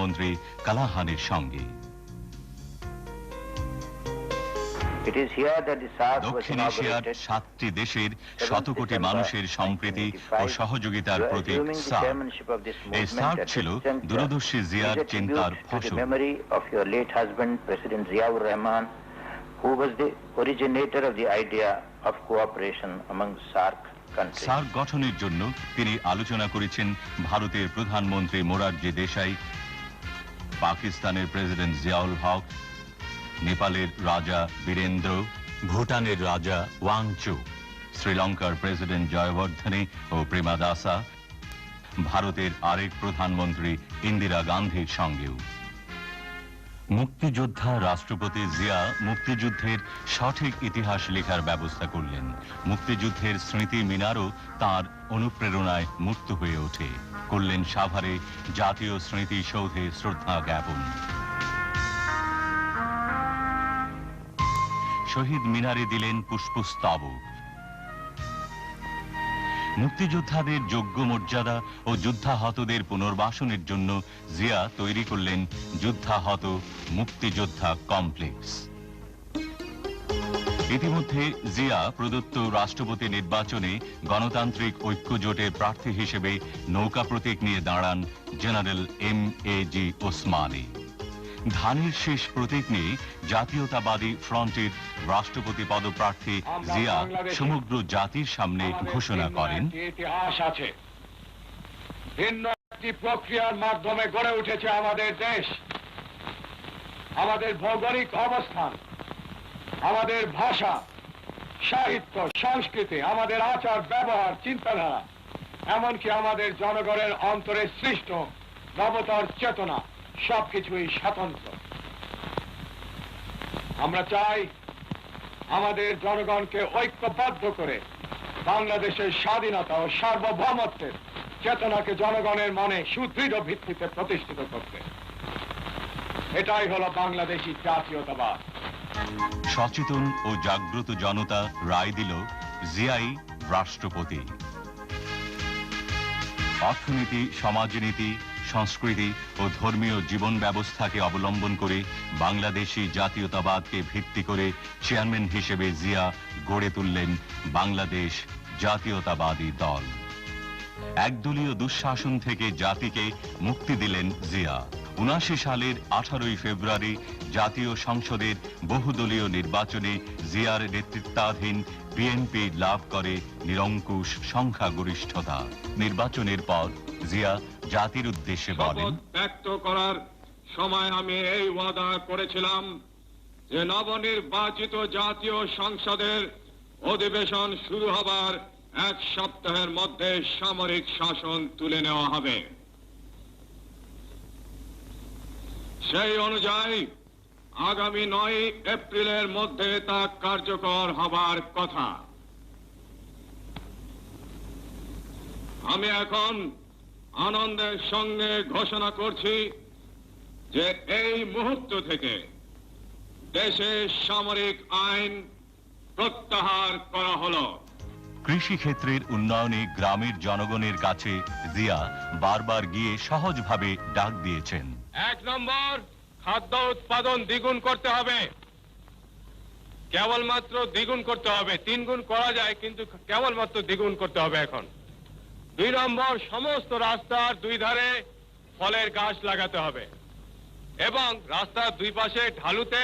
প্রধানমন্ত্রী কালাহানের সঙ্গে। দক্ষিণ এশিয়ার সাতটি দেশের শত কোটি মানুষের সম্প্রীতি ও সহযোগিতার প্রতীক সার্ক ছিল দূরদর্শী জিয়ার চিন্তার ফসল। সার্ক গঠনের জন্য তিনি আলোচনা করেছেন ভারতের প্রধানমন্ত্রী মোরারজি দেশাই পাকিস্তানের প্রেসিডেন্ট জিয়াউল হক, নেপালের রাজা বীরেন্দ্র, ভুটানের রাজা ওয়াংচু, শ্রীলঙ্কার প্রেসিডেন্ট জয়বর্ধনে ও প্রেমাদাসা ভারতের আরেক প্রধানমন্ত্রী ইন্দিরা গান্ধীর সঙ্গেও। মুক্তিযোদ্ধা রাষ্ট্রপতি জিয়া মুক্তিযুদ্ধের সঠিক ইতিহাস লেখার ব্যবস্থা করলেন। মুক্তিযুদ্ধের স্মৃতি মিনারও তার অনুপ্রেরণায় মুক্ত হয়ে ওঠে। করলেন সাভারে জাতীয় স্মৃতি সৌধে শ্রদ্ধা জ্ঞাপন। শহীদ মিনারে দিলেন পুষ্পস্তবক। মুক্তিযোদ্ধাদের যোগ্য মর্যাদা ও যুদ্ধাহতদের পুনর্বাসনের জন্য জিয়া তৈরি করলেন যুদ্ধাহত মুক্তিযোদ্ধা কমপ্লেক্স। ইতিমধ্যে জিয়া প্রদত্ত রাষ্ট্রপতি নির্বাচনে গণতান্ত্রিক ঐক্য জোটের প্রার্থী হিসেবে নৌকা প্রতীক নিয়ে দাঁড়ান general M A G Osmani. ধানের শেষ প্রতীক নিয়ে জাতীয়তাবাদী ফ্রন্টের রাষ্ট্রপতি পদপ্রার্থী জিয়া সমগ্র জাতির সামনে ঘোষণা করেন। ইতিহাস আছে। ভিন্ন একটি প্রক্রিয়ার মাধ্যমে গড়ে উঠেছে আমাদের দেশ আমাদের ভৌগোলিক অবস্থান। আমাদের ভাষা, সাহিত্য, সংস্কৃতি, আমাদের আচার, ব্যবহার, চিন্তাধারা, এমনকি আমাদের জনগণের অন্তরে সৃষ্ট নবতর চেতনা, সবকিছুই স্বতন্ত্র। আমরা চাই আমাদের জনগণকে ঐক্যবদ্ধ করে বাংলাদেশের স্বাধীনতা ও সার্বভৌমত্বের চেতনাকে জনগণের মনে সুদৃঢ় ভিত্তিতে প্রতিষ্ঠিত করতে। এটাই হলো বাংলাদেশী জাতীয়তাবাদ। সচেতন ও জাগ্রত জনতা রায় দিল জিয়াই রাষ্ট্রপতি। অর্থনীতি, সমাজনীতি, সংস্কৃতি ও ধর্মীয় জীবন ব্যবস্থাকে অবলম্বন করে বাংলাদেশি জাতীয়তাবাদকে ভিত্তি করে চেয়ারম্যান হিসেবে জিয়া গড়ে তুললেন বাংলাদেশ জাতীয়তাবাদী দল। একদলীয় দুঃশাসন থেকে জাতিকে মুক্তি দিলেন জিয়া। উনাশি সালের আঠারোই ফেব্রুয়ারি জাতীয় সংসদের বহুদলীয় নির্বাচনে জিয়ার নেতৃত্বাধীন বিএনপি লাভ করে নিরঙ্কুশ সংখ্যাগরিষ্ঠতা। নির্বাচনের পর জিয়া জাতির উদ্দেশ্যে বলেন ব্যক্ত করার সময় আমি এই ওয়াদা করেছিলাম যে নবনির্বাচিত জাতীয় সংসদের অধিবেশন শুরু হবার এক সপ্তাহের মধ্যে সামরিক শাসন তুলে নেওয়া হবে। সেই অনুযায়ী, আগামী নয় এপ্রিলের মধ্যে তা কার্যকর হবার কথা। আমি এখন আনন্দের সঙ্গে ঘোষণা করছি যে এই মুহূর্ত থেকে দেশে সামরিক আইন প্রত্যাহার করা হলো। কৃষি ক্ষেত্রের উন্নয়নে গ্রামের জনগণের কাছে জিয়া বারবার গিয়ে সহজভাবে ডাক দিয়েছেন। এক নম্বর, খাদ্য উৎপাদন দ্বিগুণ করতে হবে। কেবলমাত্র দ্বিগুণ করতে হবে। তিন গুণ করা যায়, কিন্তু কেবলমাত্র দ্বিগুণ করতে হবে এখন। দুই নম্বর, সমস্ত রাস্তার দুই ধারে ফলের গাছ লাগাতে হবে। এবং রাস্তার দুই পাশে ঢালুতে